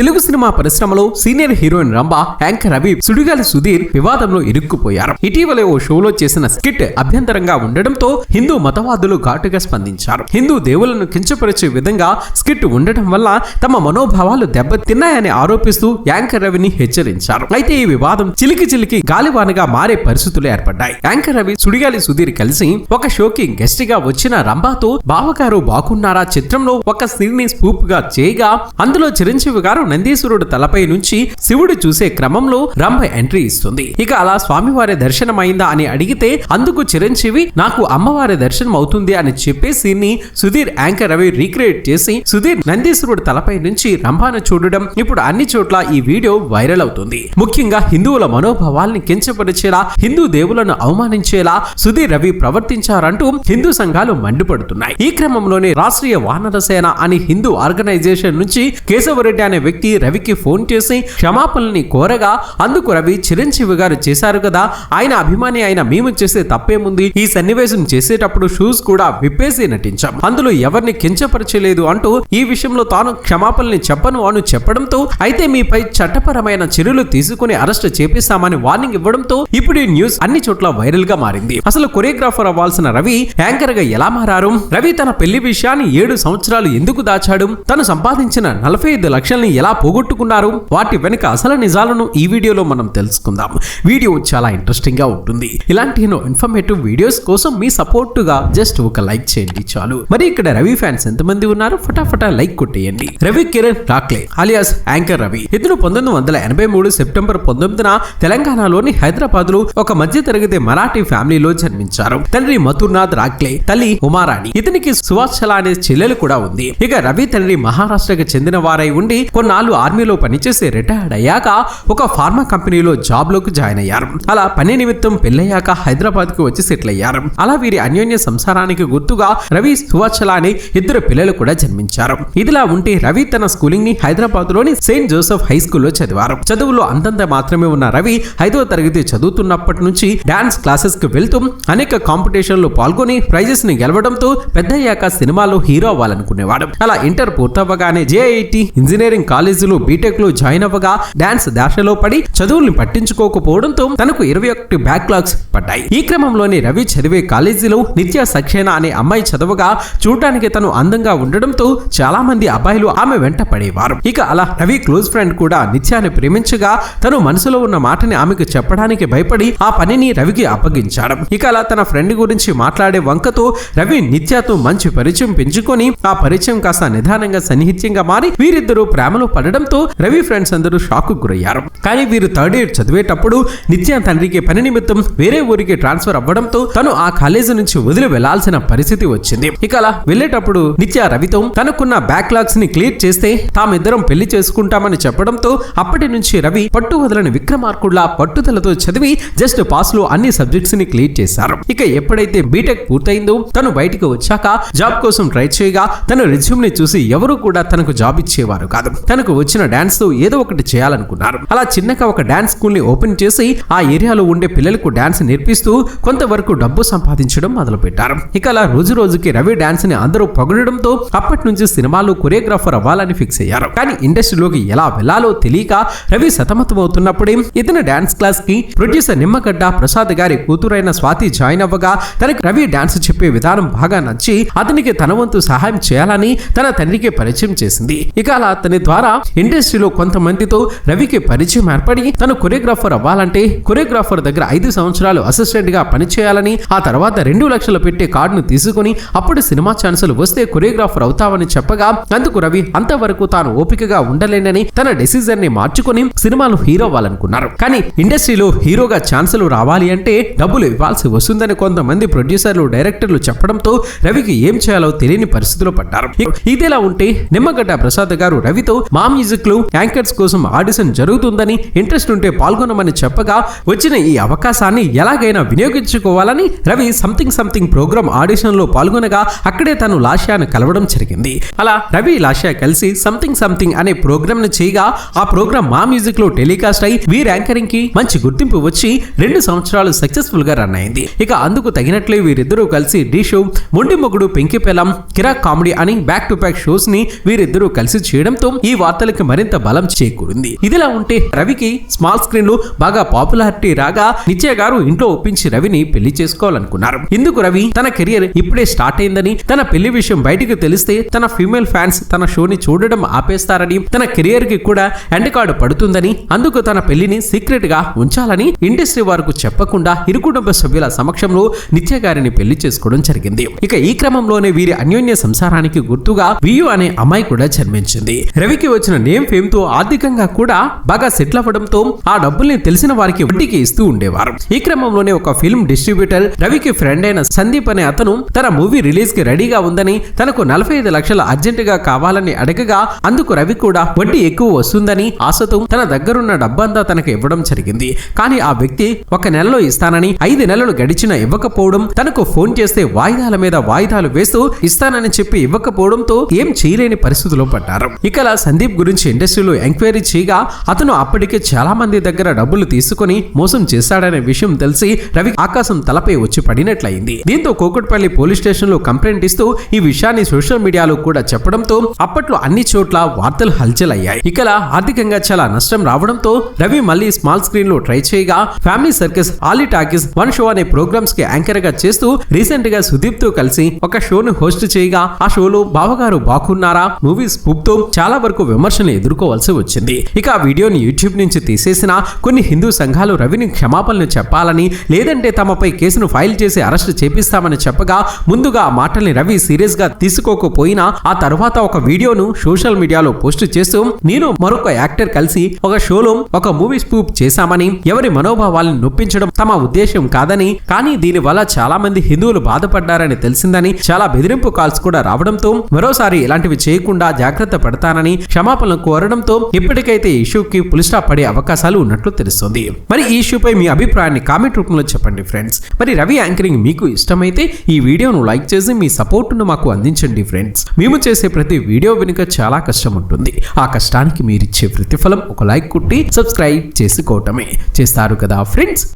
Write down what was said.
Telugu cinema పరిశ్రమలో senior heroine Rambha anchor Ravi Sudigali Sudheer వివాదంలో ఇరుక్కుపోయారు. ఇటీవలే ఓ షోలో చేసిన స్కిట్ అభ్యంతరంగా ఉండడంతో హిందూ మతవాదులు ఘాటుగా స్పందించారు. హిందూ దేవులను కించపరిచే విధంగా స్కిట్ ఉండటం వల్ల తమ మనోభావాలు దెబ్బతిన్నాయని ఆరోపిస్తూ యాంకర్ రవిని హెచ్చరించారు. అయితే ఈ వివాదం చిలికి చిలికి గాలివానగా మారే పరిస్థితులు ఏర్పడ్డాయి. యాంకర్ రవి సుడిగాలి సుధీర్ కలిసి ఒక షోకి గెస్ట్గా వచ్చిన రంభాతో బావగారు బాగున్నారా చిత్రంలో ఒక స్త్రీని స్పూప్గా చేయగా అందులో చిరంజీవి గారు నందీశ్వరుడు తలపై నుంచి శివుడు చూసే క్రమంలో రంభ ఎంట్రీ ఇస్తుంది. ఇక అలా స్వామివారి దర్శనం అయిందా అని అడిగితే అందుకు చిరంజీవి నాకు అమ్మవారి దర్శనం అవుతుంది అని చెప్పే ని సుధీర్ యాంకర్ రవి రీక్రియేట్ చేసి సుధీర్ నందీశ్వరుడు తలపై నుంచి రంభాను చూడడం ఇప్పుడు అన్ని చోట్ల ఈ వీడియో వైరల్ అవుతుంది. ముఖ్యంగా హిందువుల మనోభావాల్ని కించపరిచేలా హిందూ దేవులను అవమానించేలా సుధీర్ రవి ప్రవర్తించారంటూ హిందూ సంఘాలు మండిపడుతున్నాయి. ఈ క్రమంలోనే రాష్ట్రీయ వానర సేన అని హిందూ ఆర్గనైజేషన్ నుంచి కేశవరెడ్డి అనే వ్యక్తి రవికి ఫోన్ చేసి క్షమాపణని కోరగా అందుకు రవి చిరంజీవి గారు చేశారు కదా. ఆయన అభిమాని అయిన మేము చేసే తప్పేముంది? ఈ సన్నివేశం చేసేటప్పుడు షూస్ కూడా విప్పేసి నటించాం. అందులో ఎవరిని కించపరచలేదు అంటూ ఈ విషయంలో తాను క్షమాపణని చెప్పను అను చెప్పడంతో అయితే మీపై చట్టపరమైన చర్యలు తీసుకుని అరెస్ట్ చేపిస్తామని వార్నింగ్ ఇవ్వడంతో ఇప్పుడు ఈ న్యూస్ అన్ని చోట్ల వైరల్గా మారింది. అసలు కొరియోగ్రాఫర్ అవ్వాల్సిన రవి యాంకర్గా ఎలా మారారు? రవి తన పెళ్ళి విషయాన్ని ఏడు సంవత్సరాలు ఎందుకు దాచాడు? తను సంపాదించిన నలభై ఐదు లక్షల్ని ఎలా పోగొట్టుకున్నారు? వాటి వెనుక అసలు నిజాలను ఈ వీడియోలో మనం తెలుసుకుందాం. వీడియో చాలా ఇంట్రెస్టింగ్గా ఉంటుంది. ఇలాంటి ఎన్నో ఇన్ఫర్మేటివ్ వీడియోస్ కోసం మీ సపోర్ట్గా జస్ట్ ఒక లైక్ చేయండి చాలు. మరి ఇక్కడ రవి ఫ్యాన్స్ ఎంతమంది ఉన్నారు? ఫటాఫటా లైక్ కొట్టేయండి. రవి కిరణ్ రాక్లే అలియాస్ యాంకర్ రవి. ఇతను పంతొమ్మిది వందల ఎనభై మూడు సెప్టెంబర్ పంతొమ్మిదిన తెలంగాణలోని హైదరాబాద్లో ఒక మధ్య తరగతి మరాఠీ ఫ్యామిలీలో జన్మించారు. తండ్రి మథుర్నాథ్ రాక్లే తల్లి ఉమారాణి. ఇతనికి సువాచల అనే చెల్లెలు కూడా ఉంది. ఇక రవి తండ్రి మహారాష్ట్రకు చెందిన వారై ఉండి కొన్నాళ్ళు ఆర్మీలో పనిచేసి రిటైర్డ్ అయ్యాక ఒక ఫార్మా కంపెనీలో జాబ్లోకి జాయిన్ అయ్యారు. అలా పని నిమిత్తం పెళ్ళయ్యాక హైదరాబాద్కు వచ్చి సెటిల్ అయ్యారు. అలా వీరి అన్యోన్య సంసారానికి గుర్తుగా రవి సువాచల అనే ఇద్దరు పిల్లలు కూడా జన్మించారు. ఇదిలా ఉంటే రవి తన స్కూలింగ్ని హైదరాబాద్లోని సెయింట్ జోసెఫ్ హై స్కూల్లో చదివారు. చదువులో అంతంత మాత్రమే ఉన్న రవి ఐదవ తరగతి చదువుతున్నప్పటి నుంచి డాన్స్ క్లాసెస్కు వెళ్తూ అనేక కాంపిటీషన్లో పాల్గొని ప్రైజెస్ని గెలవడంతో పెద్దయ్యాక సినిమాలో హీరో అవ్వాలనుకునేవాడు. అలా ఇంటర్ పూర్తవ్వగానే జేఐటి ఇంజనీరింగ్ కాలేజీలో బీటెక్లో జాయిన్ అవ్వగా డాన్స్ దాశలో పడి చదువుల్ని పట్టించుకోకపోవడంతో తనకు ఇరవై ఒకటి బ్యాక్లాగ్స్ పడ్డాయి. ఈ క్రమంలోనే రవి చదివే కాలేజీలో నిత్య సక్సేనా అనే అమ్మాయి చదవగా చూడటానికి తను అందంగా ఉండడంతో చాలా మంది అబ్బాయిలు ఆమె వెంట పడేవారు. ఇక అలా రవి క్లోజ్ ఫ్రెండ్ కూడా నిత్యాన్ని ప్రేమించగా తను మనసులో ఉన్న మాటని ఆమెకు చెప్పడానికి భయపడి ఆ పనిని రవికి అప్పగించాడు. ఇక అలా తన ఫ్రెండ్ గురించి మాట్లాడే వంకతో రవి నిత్యతో మంచి పరిచయం పెంచుకొని ఆ పరిచయం కాస్త నిదానంగా సన్నిహిత్యంగా మారి వీరిద్దరూ ప్రేమలో పడడంతో రవి ఫ్రెండ్స్ అందరూ షాక్ గురయ్యారు. కానీ వీరు థర్డ్ ఇయర్ చదివేటప్పుడు నిత్య తండ్రికి పని నిమిత్తం వేరే ఊరికి ట్రాన్స్ఫర్ అవ్వడంతో తను ఆ కాలేజీ నుంచి వదిలి వెళ్ళాల్సిన పరిస్థితి వచ్చింది. ఇక అలా వెళ్ళేటప్పుడు నిత్య రవితో తనకున్న బ్యాక్లాగ్స్ని క్లియర్ చేస్తే తామిద్దరం పెళ్ళి చేసుకుంటామని చెప్పడంతో అప్పటి నుంచి రవి పట్టు వదలని విక్రమార్కుడ్లా పట్టుదలతో చదివి జస్ట్ పాస్లో అన్ని సబ్జెక్ట్స్ని క్లియర్ చేశారు. ఇక ఎప్పుడైతే బీటెక్ పూర్తయిందో తను బయటికి వచ్చాక జాబ్ కోసం ట్రై చేయగా తన రెజ్యూమ్ని చూసి ఎవరు కూడా తనకు జాబ్ ఇచ్చేవారు కాదు. తనకు వచ్చిన డాన్స్తో ఏదో ఒకటి చేయాలనుకున్నారు. అలా చిన్నగా ఒక డాన్స్ స్కూల్ని ఓపెన్ చేసి ఆ ఏరియాలో ఉండే పిల్లలకు డాన్స్ నేర్పిస్తూ కొంతవరకు డబ్బు సంపాదించడం మొదలు పెట్టారు ఇక అలా రోజు రోజుకి రవి డాన్స్ని అందరూ పొగడడంతో అప్పటి నుంచి సినిమాలు కొరియోగ్రాఫర్ అవ్వాలని ఫిక్స్ అయ్యారు. కానీ ఇండస్ట్రీలోకి ఎలా వెళ్ళాలో తెలియక రవి సతమతమవుతున్నప్పుడే ఇతని డాన్స్ క్లాస్కి ప్రొడ్యూసర్ నిమ్మగడ్డ ప్రసాద్ గారి కూతురైన స్వాతి జాయిన్ అవ్వగా తనకు రవి డాన్స్ చెప్పే విధానం బాగా నచ్చి అతనికి తన వంతు సహాయం చేయాలని తన తండ్రికి పరిచయం చేసింది. ఇక అలా అతని ద్వారా ఇండస్ట్రీలో కొంతమందితో రవికి పరిచయం ఏర్పడి తను కొరియోగ్రాఫర్ అవ్వాలంటే కొరియోగ్రాఫర్ దగ్గర ఐదు సంవత్సరాలు అసిస్టెంట్గా పనిచేయాలని ఆ తర్వాత రెండు లక్షలు పెట్టే కార్డును తీసుకుని అప్పుడు సినిమా ఛాన్సులు వస్తే కొరియోగ్రాఫర్ అవుతావని చెప్పగా అందుకు రవి అంతవరకు తాను ఓపికగా ఉండలేనని తన డెసిజన్ని మార్చుకుని సినిమాను హీరో అవ్వాలనుకున్నారు. కానీ ఇండస్ట్రీలో హీరోగా ఛాన్సులు రావాలి అంటే డబ్బులు ఇవ్వాల్సి వస్తుందని కొంతమంది ప్రొడ్యూసర్లు డైరెక్టర్లు చెప్పడంతో రవికి ఏం చేయాలో తెలియని పరిస్థితిలో పడ్డారు. ఇదేలా ఇదిలా ఉంటే నిమ్మగడ్డ ప్రసాద్ గారు రవితో మా మా మ్యూజిక్లో యాంకర్స్ కోసం ఆడిషన్ జరుగుతుందని ఇంట్రెస్ట్ ఉంటే పాల్గొనమని చెప్పగా వచ్చిన ఈ అవకాశాన్ని ఎలాగైనా వినియోగించుకోవాలని రవి సంథింగ్ సంథింగ్ ప్రోగ్రామ్ ఆడిషన్లో పాల్గొనగా అక్కడే తను లాష్యాను కలవడం జరిగింది. అలా రవి లాష్యా కలిసి సంథింగ్ సంథింగ్ అనే ప్రోగ్రామ్ను చేయగా ఆ ప్రోగ్రామ్ మా మ్యూజిక్లో టెలికాస్ట్ అయి వీరి యాంకరింగ్కి మంచి గుర్తింపు వచ్చి రెండు సంవత్సరాలు సక్సెస్ఫుల్గా రన్ అయింది. ఇక అందుకు తగినట్లే వీరిద్దరూ కలిసి డి షో మొండి మొగుడు పెంకి పెలం కిరాక్ కామెడీ అని బ్యాక్ టు బ్యాక్ షోస్ని వీరిద్దరూ కలిసి చేయడంతో ఈ వారం వార్తలకి మరింత బలం చేకూరింది. ఇదిలా ఉంటే రవికి స్మాల్ స్క్రీన్లో బాగా పాపులారిటీ రాగా నిత్య గారు ఇంట్లో ఒప్పించి రవిని పెళ్ళి చేసుకోవాలనుకున్నారు. ఇందుకు రవి తన కెరియర్ ఇప్పుడే స్టార్ట్ అయిందని తన పెళ్ళి విషయం బయటకు తెలిస్తే తన ఫీమేల్ ఫ్యాన్స్ తన షోని చూడడం ఆపేస్తారని తన కెరియర్కి కూడా ఎండ్ కార్డు పడుతుందని అందుకు తన పెళ్ళిని సీక్రెట్గా ఉంచాలని ఇండస్ట్రీ వారికి చెప్పకుండా ఇరు కుటుంబ సభ్యుల సమక్షంలో నిత్య గారిని పెళ్ళి చేసుకోవడం జరిగింది. ఇక ఈ క్రమంలోనే వీరి అన్యోన్య సంసారానికి గుర్తుగా వియు అనే అమ్మాయి కూడా జన్మించింది. రవికి వచ్చిన నేమ్ ఫేమ్తో ఆర్థికంగా కూడా బాగా సెటిల్ అవ్వడంతో ఆ డబ్బుల్ని తెలిసిన వారికి వడ్డీకి ఇస్తూ ఉండేవారు. ఈ క్రమంలోనే ఒక ఫిల్మ్ డిస్ట్రిబ్యూటర్ రవికి ఫ్రెండ్ అయిన సందీప్ అనే అతను తన మూవీ రిలీజ్కి రెడీగా ఉందని తనకు నలభై ఐదు లక్షలు అర్జెంట్గా కావాలని అడగగా అందుకు రవి కూడా వడ్డీ ఎక్కువ వస్తుందని ఆశతో తన దగ్గరున్న డబ్బంతా తనకు ఇవ్వడం జరిగింది. కానీ ఆ వ్యక్తి ఒక నెలలో ఇస్తానని ఐదు నెలలు గడిచినా ఇవ్వకపోవడం తనకు ఫోన్ చేస్తే వాయిదాల మీద వాయిదాలు వేస్తూ ఇస్తానని చెప్పి ఇవ్వకపోవడంతో ఏం చేయలేని పరిస్థితిలో పడ్డారు. ఇకలా సందీప్ గురించి ఇండస్ట్రీలో ఎంక్వైరీ చేయగా అతను అప్పటికే చాలా మంది దగ్గర డబ్బులు తీసుకుని మోసం చేశాడనే విషయం తెలిసి రవి ఆకాశం తలపై వచ్చి పడినట్లయింది. దీంతో కోకట్పల్లి పోలీస్ స్టేషన్లో కంప్లైంట్ ఇస్తూ ఈ విషయాన్ని సోషల్ మీడియాలో కూడా చెప్పడంతో అప్పట్లో అన్ని చోట్ల వార్తలు హల్చల్ అయ్యాయి ఇకలా ఆర్థికంగా చాలా నష్టం రావడంతో రవి మళ్ళీ స్మాల్ స్క్రీన్లో ట్రై చేయగా family circus Ali talkies one show అనే ప్రోగ్రామ్స్కి యాంకర్గా చేస్తూ రీసెంట్గా సుదీప్తో కలిసి ఒక షోను హోస్ట్ చేయగా ఆ షోలో బావగారు బాగున్నారా మూవీస్ పుప్తో చాలా వరకు విమర్శలు ఎదుర్కోవాల్సి వచ్చింది. ఇక ఆ వీడియోని యూట్యూబ్ నుంచి తీసేసిన కొన్ని హిందూ సంఘాలు రవిని క్షమాపణలు చెప్పాలని లేదంటే తమపై కేసును ఫైల్ చేసి అరెస్ట్ చేపిస్తామని చెప్పగా ముందుగా ఆ మాటల్ని రవి సీరియస్గా తీసుకోకపోయినా ఆ తర్వాత ఒక వీడియోను సోషల్ మీడియాలో పోస్ట్ చేస్తూ నేను మరొక యాక్టర్ కలిసి ఒక షోలో ఒక మూవీ స్పూప్ చేశామని ఎవరి మనోభావాలను నొప్పించడం తమ ఉద్దేశం కాదని కానీ దీని వల్ల చాలా మంది హిందువులు బాధపడ్డారని తెలిసిందని చాలా బెదిరింపు కాల్స్ కూడా రావడంతో మరోసారి ఇలాంటివి చేయకుండా జాగ్రత్త పడతానని క్షమాపణలు కోరడంతో ఇప్పటికైతే ఈ ఇష్యూకి పులిస్టాప్ పడే అవకాశాలు ఉన్నట్లు తెలుస్తుంది. మరి ఈ ఇష్యూపై మీ అభిప్రాయాన్ని కామెంట్ రూపంలో చెప్పండి ఫ్రెండ్స్. మరి రవి యాంకరింగ్ మీకు ఇష్టమైతే ఈ వీడియోను లైక్ చేసి మీ సపోర్టును మాకు అందించండి ఫ్రెండ్స్. మేము చేసే ప్రతి వీడియో వెనుక చాలా కష్టం ఉంటుంది. ఆ కష్టానికి మీరిచ్చే ప్రతిఫలం ఒక లైక్ కుట్టి సబ్స్క్రైబ్ చేసుకోవటమే. చేస్తారు కదా ఫ్రెండ్స్?